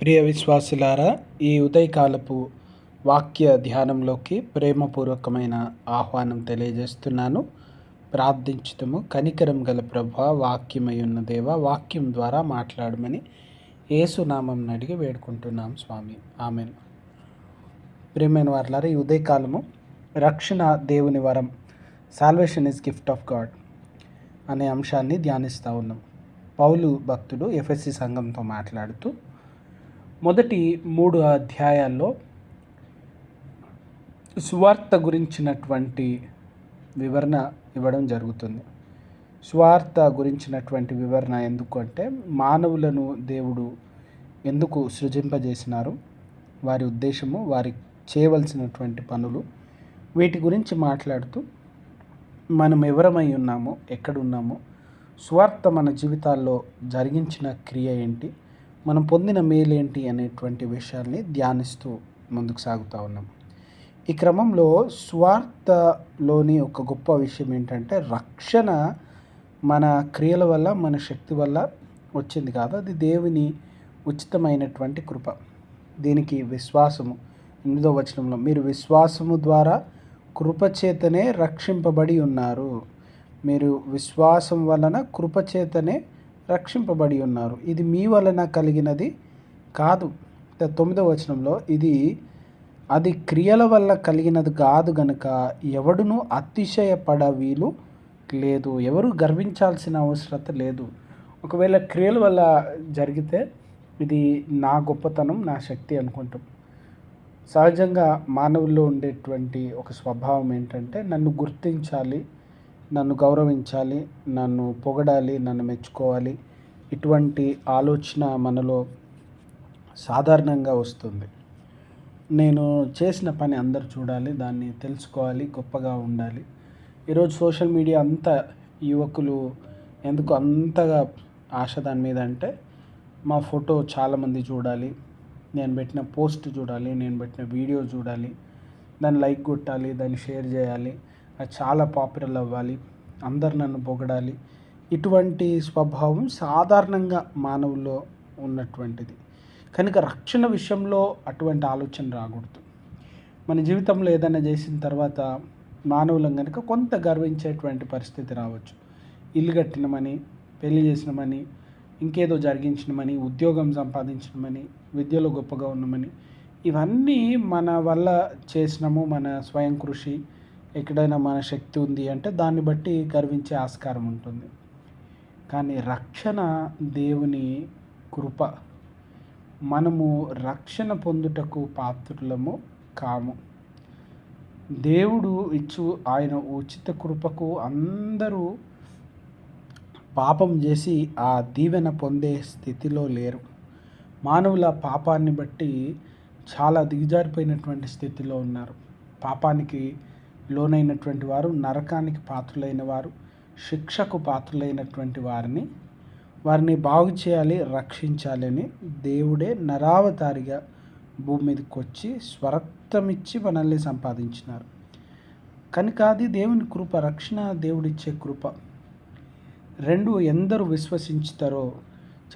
ప్రియ విశ్వాసులారా ఈ ఉదయకాలపు వాక్య ధ్యానంలోకి ప్రేమపూర్వకమైన ఆహ్వానం తెలియజేస్తున్నాను. ప్రార్థించుతము కనికరం గల ప్రభ వాక్యమై ఉన్న దేవ వాక్యం ద్వారా మాట్లాడమని ఏసునామం అడిగి వేడుకుంటున్నాం స్వామి. ఆమె ప్రియమైన వారులారా ఈ ఉదయకాలము రక్షణ దేవుని వరం salvation is gift of God అనే అంశాన్ని ధ్యానిస్తూ ఉన్నాం. పౌలు భక్తుడు ఎఫ్ఎస్సి సంఘంతో మాట్లాడుతూ మొదటి మూడు అధ్యాయాల్లో సువార్త గురించినటువంటి వివరణ ఇవ్వడం జరుగుతుంది. స్వార్థ గురించినటువంటి వివరణ ఎందుకు అంటే మానవులను దేవుడు ఎందుకు సృజింపజేసినారు? వారి ఉద్దేశము వారి చేయవలసినటువంటి పనులు వీటి గురించి మాట్లాడుతూ మనం ఎవరమై ఉన్నామో ఎక్కడున్నామో స్వార్థ మన జీవితాల్లో జరిగించిన క్రియ ఏంటి? మనం పొందిన మేలేంటి అనేటువంటి విషయాల్ని ధ్యానిస్తూ ముందుకు సాగుతూ ఉన్నాం. ఈ క్రమంలో స్వార్థలోని ఒక గొప్ప విషయం ఏంటంటే రక్షణ మన క్రియల వల్ల మన శక్తి వల్ల వచ్చింది కాదు. అది దేవుని ఉచితమైనటువంటి కృప. దీనికి విశ్వాసము. ఎనిమిదో వచనంలో మీరు విశ్వాసము ద్వారా కృపచేతనే రక్షింపబడి ఉన్నారు. మీరు విశ్వాసం వలన కృపచేతనే రక్షింపబడి ఉన్నారు. ఇది మీ వలన కలిగినది కాదు. తొమ్మిదవ వచనంలో ఇది అది క్రియల వల్ల కలిగినది కాదు గనుక ఎవడును అతిశయపడ వీలు లేదు. ఎవరు గర్వించాల్సిన అవసరత లేదు. ఒకవేళ క్రియల వల్ల జరిగితే ఇది నా గొప్పతనం నా శక్తి అనుకుంటాం. సహజంగా మానవుల్లో ఉండేటువంటి ఒక స్వభావం ఏంటంటే నన్ను గుర్తించాలి నన్ను గౌరవించాలి నన్ను పొగడాలి నన్ను మెచ్చుకోవాలి ఇటువంటి ఆలోచన మనలో సాధారణంగా వస్తుంది. నేను చేసిన పని అందరు చూడాలి దాన్ని తెలుసుకోవాలి గొప్పగా ఉండాలి. ఈరోజు సోషల్ మీడియా అంతా యువకులు ఎందుకు అంతగా ఆశ దాని మీద అంటే మా ఫోటో చాలామంది చూడాలి నేను పెట్టిన పోస్ట్ చూడాలి నేను పెట్టిన వీడియో చూడాలి దాన్ని లైక్ కొట్టాలి దాన్ని షేర్ చేయాలి చాలా పాపులర్ అవ్వాలి. అందరు నన్ను పొగడాలి. ఇటువంటి స్వభావం సాధారణంగా మానవుల్లో ఉన్నటువంటిది. కనుక రక్షణ విషయంలో అటువంటి ఆలోచన రాకూడదు. మన జీవితంలో ఏదైనా చేసిన తర్వాత మానవులం కనుక కొంత గర్వించేటువంటి పరిస్థితి రావచ్చు. ఇల్లు కట్టినమని పెళ్ళి చేసినమని ఇంకేదో జరిగించినమని ఉద్యోగం సంపాదించినమని విద్యలో గొప్పగా ఉన్నమని ఇవన్నీ మన వల్ల చేసినాము మన స్వయం కృషి ఎక్కడైనా మన శక్తి ఉంది అంటే దాన్ని బట్టి గర్వించే ఆస్కారం ఉంటుంది. కానీ రక్షణ దేవుని కృప. మనము రక్షణ పొందుటకు పాత్రులము కాము. దేవుడు ఇచ్చు ఆయన ఉచిత కృపకు అందరూ పాపం చేసి ఆ దీవెన పొందే స్థితిలో లేరు. మానవుల పాపాన్ని బట్టి చాలా దిగజారిపోయినటువంటి స్థితిలో ఉన్నారు. పాపానికి లోనైనటువంటి వారు నరకానికి పాత్రులైన వారు శిక్షకు పాత్రులైనటువంటి వారిని వారిని బాగు చేయాలి రక్షించాలి అని దేవుడే నరావతారిగా భూమి మీదకి వచ్చి స్వరక్తమిచ్చి మనల్ని సంపాదించినారు. కనుక అది దేవుని కృప రక్షణ దేవుడిచ్చే కృప. రెండు ఎందరు విశ్వసించుతారో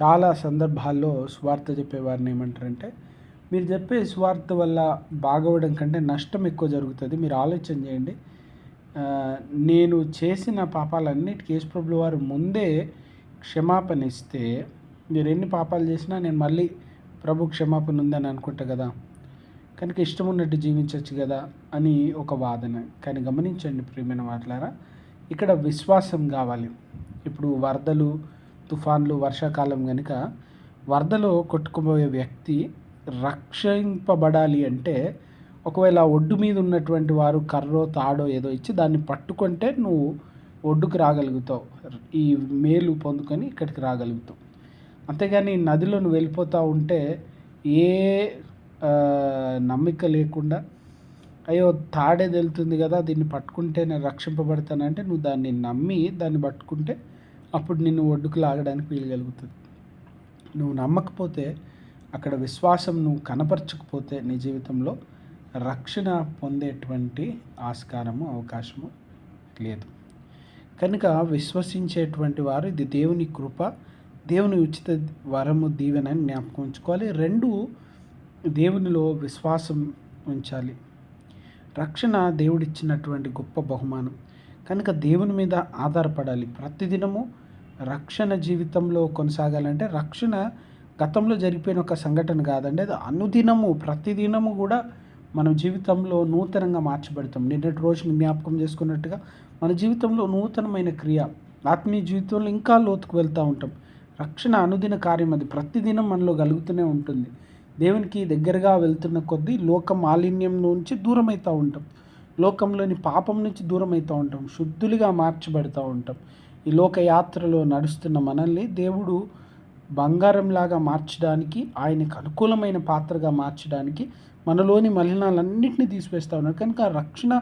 చాలా సందర్భాల్లో స్వార్థ చెప్పేవారిని ఏమంటారంటే మీరు చెప్పే స్వార్థ వల్ల బాగవడం కంటే నష్టం ఎక్కువ జరుగుతుంది. మీరు ఆలోచన చేయండి. నేను చేసిన పాపాలన్నిటికీ యేసుప్రభులు వారు ముందే క్షమాపణ ఇస్తే మీరు ఎన్ని పాపాలు చేసినా నేను మళ్ళీ ప్రభు క్షమాపణ ఉందని అనుకుంటా కదా. కనుక ఇష్టం ఉన్నట్టు జీవించవచ్చు కదా అని ఒక వాదన. కానీ గమనించండి ప్రియమైన వాట్లారా ఇక్కడ విశ్వాసం కావాలి. ఇప్పుడు వరదలు తుఫాన్లు వర్షాకాలం కనుక వరదలో కొట్టుకుపోయే వ్యక్తి రక్షింపబడాలి అంటే ఒకవేళ ఒడ్డు మీద ఉన్నటువంటి వారు కర్రో తాడో ఏదో ఇచ్చి దాన్ని పట్టుకుంటే నువ్వు ఒడ్డుకు రాగలుగుతావు. ఈ మేలు పొందుకొని ఇక్కడికి రాగలుగుతావు. అంతేగాని నదిలో నువ్వు వెళ్ళిపోతూ ఉంటే ఏ నమ్మిక లేకుండా అయ్యో తాడే తెలుతుంది కదా దీన్ని పట్టుకుంటే నేను రక్షింపబడతానంటే నువ్వు దాన్ని నమ్మి దాన్ని పట్టుకుంటే అప్పుడు నిన్ను ఒడ్డుకు లాగడానికి వీలు కలుగుతుంది. నువ్వు నమ్మకపోతే అక్కడ విశ్వాసం నువ్వు కనపరచకపోతే నీ జీవితంలో రక్షణ పొందేటువంటి ఆస్కారము అవకాశము లేదు. కనుక విశ్వసించేటువంటి వారు ఇది దేవుని కృప దేవుని ఉచిత వరము దీవెన అని జ్ఞాపకం ఉంచుకోవాలి. రెండు దేవునిలో విశ్వాసం ఉంచాలి. రక్షణ దేవుడిచ్చినటువంటి గొప్ప బహుమానం. కనుక దేవుని మీద ఆధారపడాలి. ప్రతిదినము రక్షణ జీవితంలో కొనసాగాలంటే రక్షణ గతంలో జరిగిపోయిన ఒక సంఘటన కాదండి. అది అనుదినము ప్రతిదినము కూడా మన జీవితంలో నూతనంగా మార్చబడతాం. నిన్నటి రోజు జ్ఞాపకం చేసుకున్నట్టుగా మన జీవితంలో నూతనమైన క్రియ ఆత్మీయ జీవితంలో ఇంకా లోతుకు వెళ్తూ ఉంటాం. రక్షణ అనుదిన కార్యం అది. ప్రతిదినం మనలో కలుగుతూనే ఉంటుంది. దేవునికి దగ్గరగా వెళ్తున్న కొద్దీ లోక మాలిన్యం నుంచి దూరం అవుతూ ఉంటాం. లోకంలోని పాపం నుంచి దూరం అవుతూ ఉంటాం. శుద్ధులుగా మార్చబడుతూ ఉంటాం. ఈ లోక యాత్రలో నడుస్తున్న మనల్ని దేవుడు బంగారంలాగా మార్చడానికి ఆయనకు అనుకూలమైన పాత్రగా మార్చడానికి మనలోని మలినాలన్నింటినీ తీసివేస్తూ ఉన్నాడు కనుక రక్షణ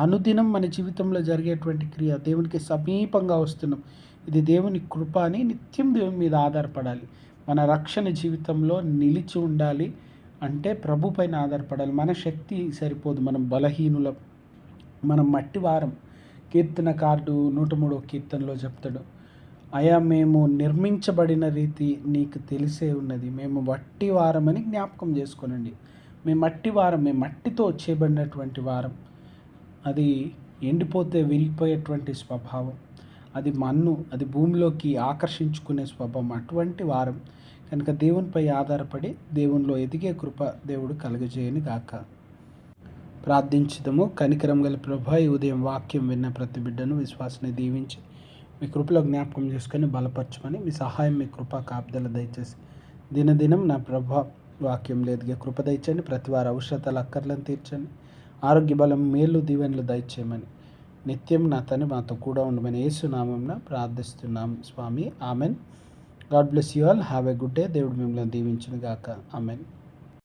అనుదినం మన జీవితంలో జరిగేటువంటి క్రియ దేవునికి సమీపంగా వస్తున్నాం. ఇది దేవుని కృప అని నిత్యం దేవుని మీద ఆధారపడాలి. మన రక్షణ జీవితంలో నిలిచి ఉండాలి అంటే ప్రభు పైన ఆధారపడాలి. మన శక్తి సరిపోదు. మనం బలహీనులం. మనం మట్టి వారం కీర్తన కార్డు నూట మూడో కీర్తనలో చెప్తాడు. అయా మేము నిర్మించబడిన రీతి నీకు తెలిసే ఉన్నది. మేము మట్టి వారమని జ్ఞాపకం చేసుకోనండి. మేము మట్టి వారం మేము మట్టితో చేయబడినటువంటి వారం. అది ఎండిపోతే విరిగిపోయేటువంటి స్వభావం. అది మన్ను అది భూమిలోకి ఆకర్షించుకునే స్వభావం. అటువంటి వారం. కనుక దేవునిపై ఆధారపడి దేవునిలో ఎదిగే కృప దేవుడు కలుగజేయని గాక. ప్రార్థించదము. కనికరం గల ప్రభా ఈ ఉదయం వాక్యం విన్న ప్రతి బిడ్డను విశ్వాసని దీవించి. మీ కృపలో జ్ఞాపకం చేసుకొని బలపరచమని మీ సహాయం మీ కృప కాపుదల దయచేసి దినదినం నా ప్రభ వాక్యం లేదుగా. కృప దయచండి ప్రతి వారి అవసరతలు అక్కర్లను తీర్చండి. ఆరోగ్య బలం మేలు దీవెనలు దయచేయమని నిత్యం నా తను మాతో కూడా ఉండమని ఏసునామం ప్రార్థిస్తున్నాం. స్వామి amen. God bless you all. Have a good day. దేవుడు మిమ్మల్ని దీవించిన గాక ఆమెన్.